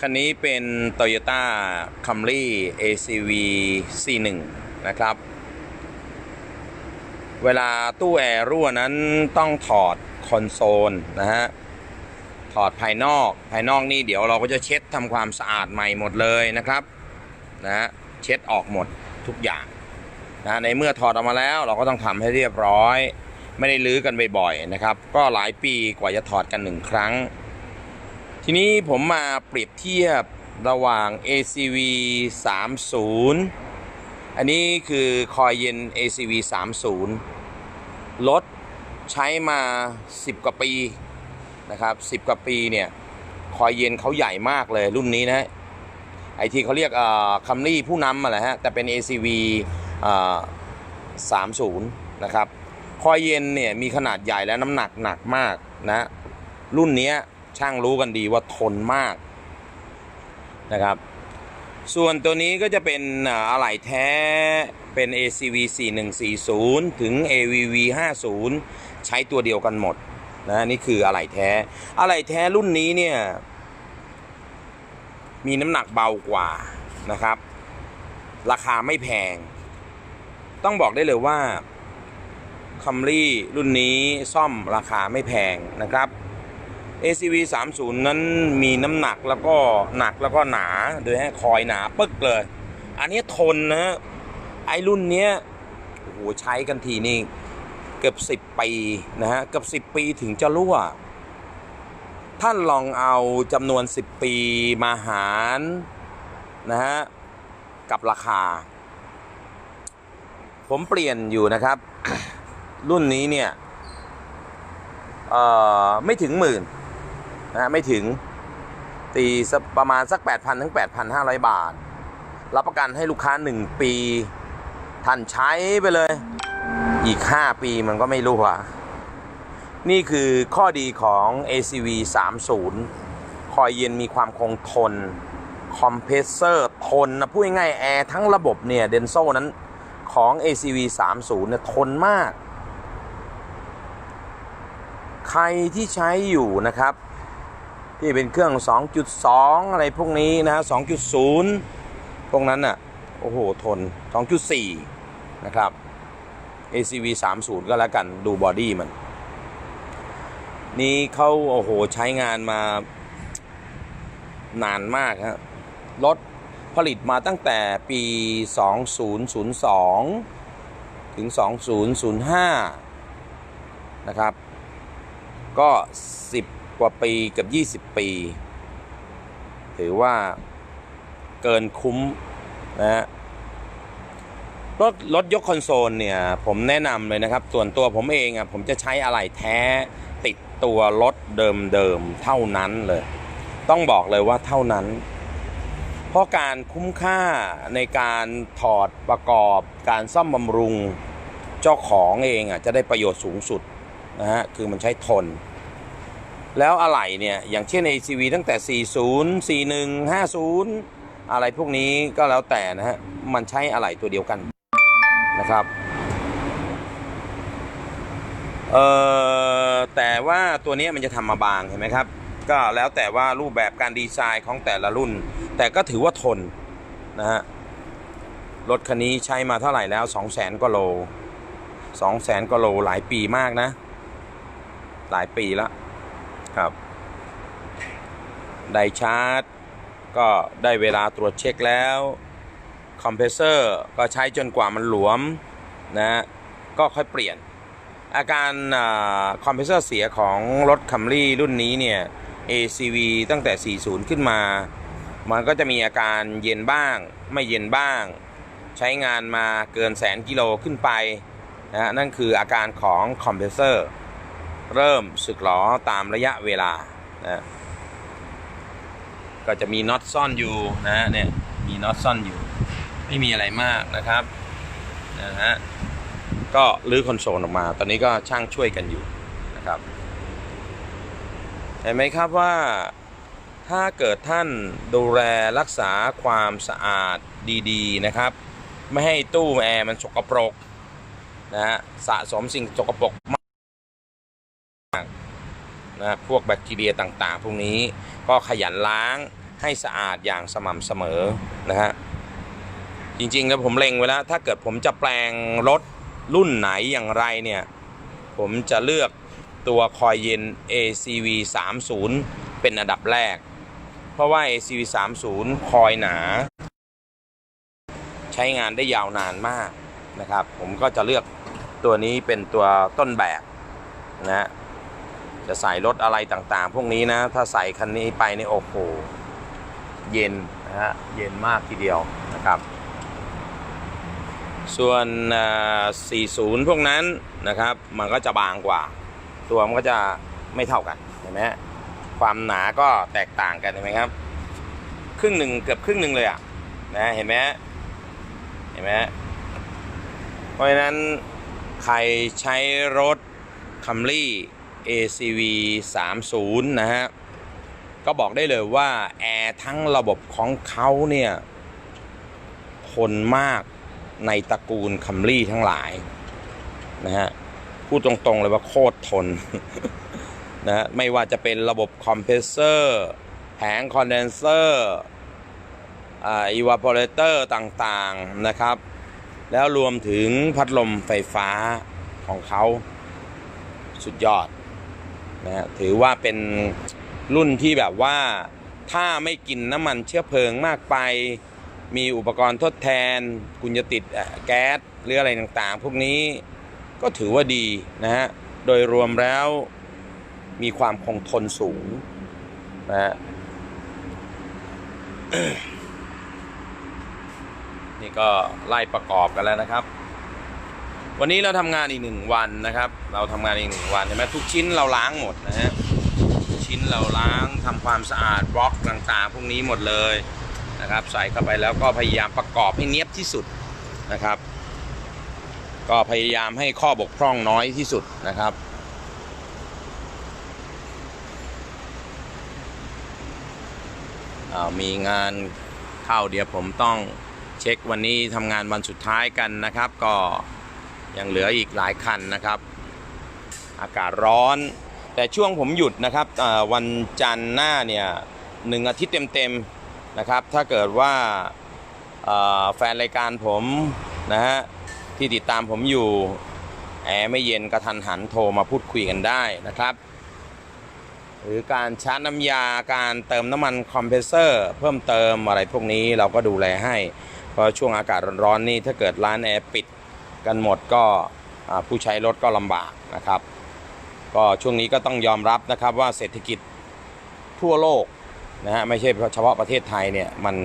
คันนี้เป็น Toyota Camry ACV C1 นะครับ เวลาตู้แอร์รั่วนั้นต้องถอดคอนโซลนะฮะ ถอดภายนอก ภายนอกนี่เดี๋ยวเราก็จะเช็ดทำความสะอาดใหม่หมดเลยนะครับ นะฮะ เช็ดออกหมดทุกอย่างนะในเมื่อถอดออกมาแล้วเราก็ต้องทำให้เรียบร้อย ไม่ได้ลื้อกันบ่อยๆนะครับ ก็หลายปีกว่าจะถอดกันหนึ่งครั้ง ทีนี้ผมมาเปรียบเทียบระหว่าง ACV 30 อันนี้คือคอยเย็น ACV 30 รถใช้มา 10 กว่าปีนะครับ 10 กว่าปีเนี่ย คอยเย็นเขาใหญ่มากเลยรุ่นนี้นะ ไอทีเขาเรียกคัมรี่ผู้นำมาแหละฮะ แต่เป็น ACV 30 นะครับ คอยเย็นเนี่ยมีขนาดใหญ่และน้ำหนักหนักมากนะ รุ่นนี้ ช่างรู้กันดีว่าทนมากนะครับ ส่วนตัวนี้ก็จะเป็นอะไหล่แท้เป็น ACV 4140 ถึง AVV 50 ใช้ตัวเดียวกันหมดนะนี่คืออะไหล่แท้ อะไหล่แท้รุ่นนี้เนี่ย มีน้ำหนักเบากว่านะครับ ราคาไม่แพง ต้องบอกได้เลยว่าคัมรี่รุ่นนี้ซ่อมราคาไม่แพงนะครับ ACV 30 นั้นมีน้ำหนักแล้วก็หนักแล้วก็หนาโดยให้คอยหนาปึ๊กเลย อันนี้ทนนะฮะไอ้รุ่นเนี้ยโอ้โหใช้กันทีนี่เกือบ 10 ปีนะฮะเกือบ10 ปีถึงจะรั่ว ท่านลองเอาจำนวน 10 ปีมาหารนะฮะกับราคา ผมเปลี่ยนอยู่นะครับ รุ่นนี้เนี่ยไม่ถึงหมื่น นะไม่ถึงตีประมาณสัก 8,000 ถึง 8,500 บาท รับประกันให้ลูกค้า 1 ปีท่านใช้ไปเลย อีก 5 ปีมันก็ไม่รู้ว่า นี่คือข้อดีของ ACV 30 คอยเย็นมีความคงทน คอมเพรสเซอร์ทนนะพูดง่ายๆแอร์ทั้งระบบเนี่ยเดนโซนั้นของ ACV 30เนี่ยทนมาก ใครที่ใช้อยู่นะครับ ที่เป็นเครื่อง 2.2 อะไรพวกนี้นะ2.0 พวกนั้นน่ะ โอ้โห ทน 2.4 นะครับ ACV 30 ก็แล้วกันดูบอดี้มัน นี่เขาโอ้โห ใช้งานมานานมากฮะรถผลิตมาตั้งแต่ปี 2002 ถึง 2005 นะครับ ก็ 10 กว่าปีเกับ 20 ปี ถือว่าเกินคุ้มนะฮะรถรถยกคอนโซลเนี่ย ผมแนะนำเลยนะครับ ส่วนตัวผมเองอะผมจะใช้อะไหล่แท้ติดตัวรถเดิมๆเท่านั้นเลย ต้องบอกเลยว่าเท่านั้น เพราะการคุ้มค่าในการถอดประกอบการซ่อมบำรุง เจ้าของเองอะจะได้ประโยชน์สูงสุดนะฮะคือมันใช้ทน แล้วอะไหล่เนี่ยอย่างเช่น ACV ตั้งแต่ 40 41 50 อะไรพวกนี้ก็แล้วแต่นะฮะ มันใช้อะไหล่ตัวเดียวกันนะครับเอ่อแต่ว่าตัวนี้มันจะทำมาบางเห็นไหมครับ ก็แล้วแต่ว่ารูปแบบการดีไซน์ของแต่ละรุ่น แต่ก็ถือว่าทนนะฮะรถคันนี้ใช้มาเท่าไหร่แล้ว 2 0 0แสนกว่าโล2 0 0แสนกว่าโลหลายปีมากนะ หลายปีแล้ว ครับ ไดชาร์จ ก็ได้เวลาตรวจเช็คแล้ว คอมเพรสเซอร์ก็ใช้จนกว่ามันหลวมนะก็ค่อยเปลี่ยน อาการคอมเพรสเซอร์เสียของรถคัมรี่รุ่นนี้เนี่ย ACV ตั้งแต่ 40 ขึ้นมา มันก็จะมีอาการเย็นบ้าง ไม่เย็นบ้าง ใช้งานมาเกินแสนกิโลขึ้นไปนะนั่นคืออาการของคอมเพรสเซอร์ เริ่มสึกหรอตามระยะเวลานะก็จะมีน็อตซ่อนอยู่นะเนี่ยมีน็อตซ่อนอยู่ ไม่มีอะไรมากนะครับนะฮะก็รื้อคอนโซลออกมา ตอนนี้ก็ช่างช่วยกันอยู่นะครับเห็นไหมครับว่าถ้าเกิดท่านดูแลรักษาความสะอาดดีๆนะครับ ไม่ให้ตู้แอร์มันสกปรกนะฮะสะสมสิ่งสกปรกมาก นะพวกแบคทีเรียต่างๆ พวกนี้ก็ขยันล้างให้สะอาดอย่างสม่ำเสมอนะฮะจริงๆแล้วผมเล็งไว้แล้ว ถ้าเกิดผมจะแปลงรถรุ่นไหนอย่างไรเนี่ย ผมจะเลือกตัวคอยเย็น ACV 30เป็นอันดับแรก เพราะว่า ACV 30คอยหนา ใช้งานได้ยาวนานมากนะครับ ผมก็จะเลือกตัวนี้เป็นตัวต้นแบบนะ จะใส่รถอะไรต่างๆ พวกนี้นะ ถ้าใส่คันนี้ไปนี่โอ้โหเย็นนะฮะเย็นมากทีเดียวนะครับ ส่วน 40 พวกนั้นนะครับ มันก็จะบางกว่า ตัวมันก็จะไม่เท่ากันเห็นไหมฮะความหนาก็แตกต่างกันเห็นไหมครับ ครึ่งหนึ่งเกือบครึ่งหนึ่งเลยอะนะเห็นไหมเห็นไหมเพราะฉะนั้นใครใช้รถคัมรี่ ACV 30นะฮะ ก็บอกได้เลยว่า แอร์ทั้งระบบของเขาเนี่ยทนมากในตระกูลคัมรี่ทั้งหลาย นะฮะ พูดตรงๆเลยว่าโคตรทน นะฮะไม่ว่าจะเป็นระบบคอมเพรสเซอร์แผงคอนเดนเซอร์อีวาพเรเตอร์ต่างๆนะครับ แล้วรวมถึงพัดลมไฟฟ้าของเขาสุดยอด นะฮะถือว่าเป็นรุ่นที่แบบว่าถ้าไม่กินน้ำมันเชื้อเพลิงมากไป มีอุปกรณ์ทดแทน คุณจะติดแก๊สหรืออะไรต่างๆ พวกนี้ก็ถือว่าดีนะฮะ โดยรวมแล้วมีความคงทนสูงนะฮะนี่ก็ไล่ประกอบกันแล้วนะครับ วันนี้เราทำงานอีกหนึ่งวันนะครับ เราทำงานอีกหนึ่งวันเห็นไหมทุกชิ้นเราล้างหมดนะฮะชิ้นเราล้างทำความสะอาดบล็อกต่างๆพวกนี้หมดเลยนะครับ ใส่เข้าไปแล้วก็พยายามประกอบให้เนียบที่สุดนะครับ ก็พยายามให้ข้อบกพร่องน้อยที่สุดนะครับมีงานเข้าเดี๋ยวผมต้องเช็ควันนี้ทำงานวันสุดท้ายกันนะครับ ก็ ยังเหลืออีกหลายคันนะครับ อากาศร้อน แต่ช่วงผมหยุดนะครับวันจันทร์หน้าเนี่ยหนึ่งอาทิตย์เต็มๆนะครับ ถ้าเกิดว่าอ่าแฟนรายการผมนะฮะที่ติดตามผมอยู่แอร์ไม่เย็นกระทันหันโทรมาพูดคุยกันได้นะครับ หรือการชาร์จน้ำยาการเติมน้ำมันคอมเพรสเซอร์เพิ่มเติมอะไรพวกนี้เราก็ดูแลให้ เพราะช่วงอากาศร้อนๆนี่ถ้าเกิดร้านแอร์ปิด กันหมดก็ผู้ใช้รถก็ลำบากนะครับ ก็ช่วงนี้ก็ต้องยอมรับนะครับว่าเศรษฐกิจทั่วโลกนะฮะไม่ใช่เฉพาะประเทศไทยเนี่ยมัน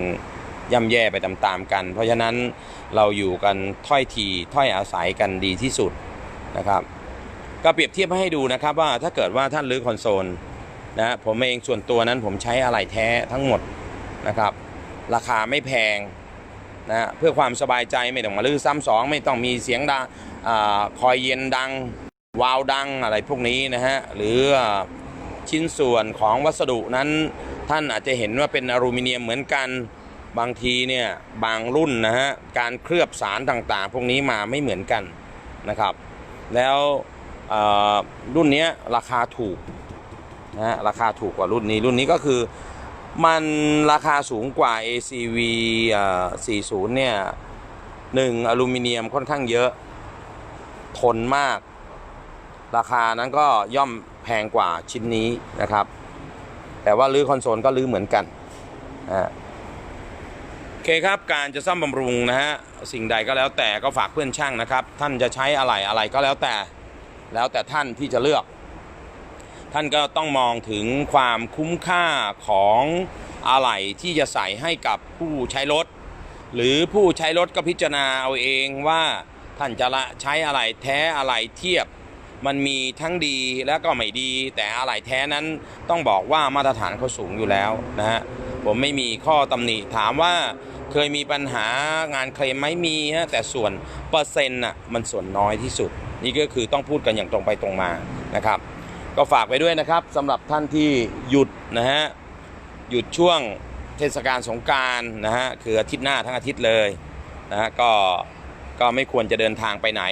ย่ำแย่ไปตามๆกัน เพราะฉะนั้นเราอยู่กันถ้อยทีถ้อยอาศัยกันดีที่สุดนะครับก็เปรียบเทียบให้ดูนะครับว่าถ้าเกิดว่าท่านรื้อคอนโซลนะฮะผมเองส่วนตัวนั้นผมใช้อะไหล่แท้ทั้งหมดนะครับ ราคาไม่แพง นะเพื่อความสบายใจไม่ต้องมาลื้อซ้ำสองไม่ต้องมีเสียงดังอคอยเย็นดัง วาวดังอะไรพวกนี้นะฮะหรือชิ้นส่วนของวัสดุนั้นท่านอาจจะเห็นว่าเป็นอลูมิเนียมเหมือนกันบางทีเนี่ยบางรุ่นนะฮะการเคลือบสารต่างๆ พวกนี้มาไม่เหมือนกันนะครับ แล้วรุ่นนี้ราคาถูกนะฮะราคาถูกกว่ารุ่นนี้รุ่นนี้ก็คือ มันราคาสูงกว่า ACV 40 เนี่ยหนึ่งอลูมิเนียมค่อนข้างเยอะ ทนมาก ราคานั้นก็ย่อมแพงกว่าชิ้นนี้นะครับ แต่ว่าลื้อคอนโซลก็ลื้อเหมือนกันนะโอเคครับ การจะซ่อมบำรุงนะฮะ สิ่งใดก็แล้วแต่ก็ฝากเพื่อนช่างนะครับ ท่านจะใช้อะไรอะไรก็แล้วแต่ แล้วแต่ท่านที่จะเลือก ท่านก็ต้องมองถึงความคุ้มค่าของอะไหล่ที่จะใส่ให้กับผู้ใช้รถ หรือผู้ใช้รถก็พิจารณาเอาเองว่าท่านจะละใช้อะไหล่แท้อะไหล่เทียบ มันมีทั้งดีและก็ไม่ดี แต่อะไหล่แท้นั้นต้องบอกว่ามาตรฐานเขาสูงอยู่แล้วนะฮะผมไม่มีข้อตำหนิถามว่าเคยมีปัญหางานเคลมไหมมีฮะแต่ส่วนเปอร์เซ็นต์น่ะมันส่วนน้อยที่สุด นี่ก็คือต้องพูดกันอย่างตรงไปตรงมานะครับ ก็ฝากไปด้วยนะครับสำหรับท่านที่หยุดนะฮะหยุดช่วงเทศกาลสงการนะฮะคืออาทิตย์หน้าทั้งอาทิตย์เลยนะฮะก็ก็ไม่ควรจะเดินทางไปไหน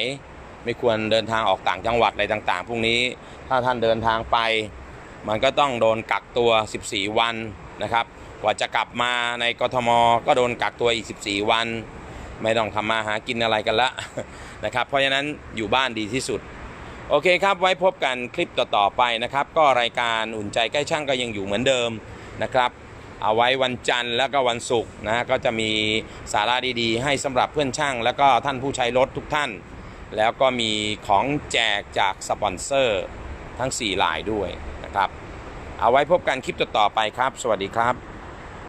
ไม่ควรเดินทางออกต่างจังหวัดอะไรต่างๆพวกนี้ ถ้าท่านเดินทางไป มันก็ต้องโดนกักตัว 14 วันนะครับกว่าจะกลับมาในกทมก็โดนกักตัวอีก 14 วัน ไม่ต้องทำมาหากินอะไรกันละนะครับเพราะฉะนั้นอยู่บ้านดีที่สุด โอเคครับ ไว้พบกันคลิปต่อๆไปนะครับ ก็รายการอุ่นใจใกล้ช่างก็ยังอยู่เหมือนเดิมนะครับเอาไว้วันจันทร์แล้วก็วันศุกร์นะก็จะมีสาระดีๆ ให้สำหรับเพื่อนช่าง แล้วก็ท่านผู้ใช้รถทุกท่าน แล้วก็มีของแจกจากสปอนเซอร์ทั้ง4ลายด้วยนะครับ เอาไว้พบกันคลิปต่อๆไปครับ สวัสดีครับ